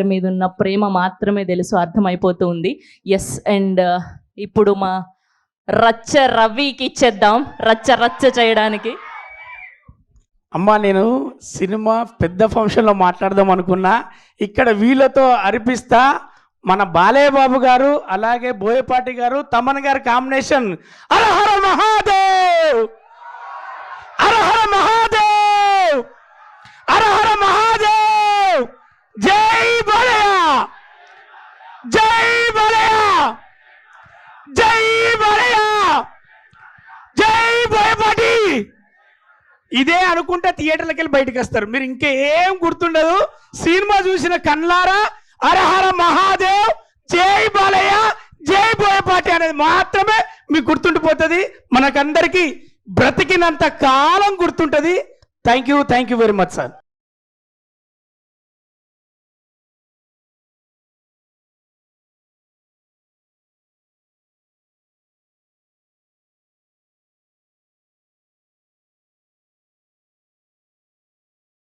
Matter మీద ఉన్న ప్రేమ మాత్రమే తెలుసు అర్థమైపోతూ ఉంది ఎస్ అండ్ uh, ఇప్పుడు మా రచ్చ రవికి ఇచ్చేద్దాం. రచ్చ రచ్చ చేయడానికి. అమ్మా నేను సినిమా పెద్ద ఫంక్షన్లో మాట్లాడదాం అనుకున్నా. ఇక్కడ వీళ్ళతో అరిపిస్తా మన బాలయ్య బాబు గారు అలాగే బోయపాటి గారు తమన్ గారి కాంబినేషన్. హర మహాదేవ్! జై బలయా! జై బలయా! జై బలయా! జై బోయపాటి ఇదే అనుకుంటే థియేటర్లకి వెళ్ళి బయటకు వస్తారు మీరు ఇంకేం గుర్తుండదు. సినిమా చూసిన కన్నారా హరహర మహాదేవ్ జై బాలయ్య జై బోయపాటి అనేది మాత్రమే మీకు గుర్తుండిపోతుంది. మనకందరికీ బ్రతికినంత కాలం గుర్తుంటుంది. Thank you thank you very much sir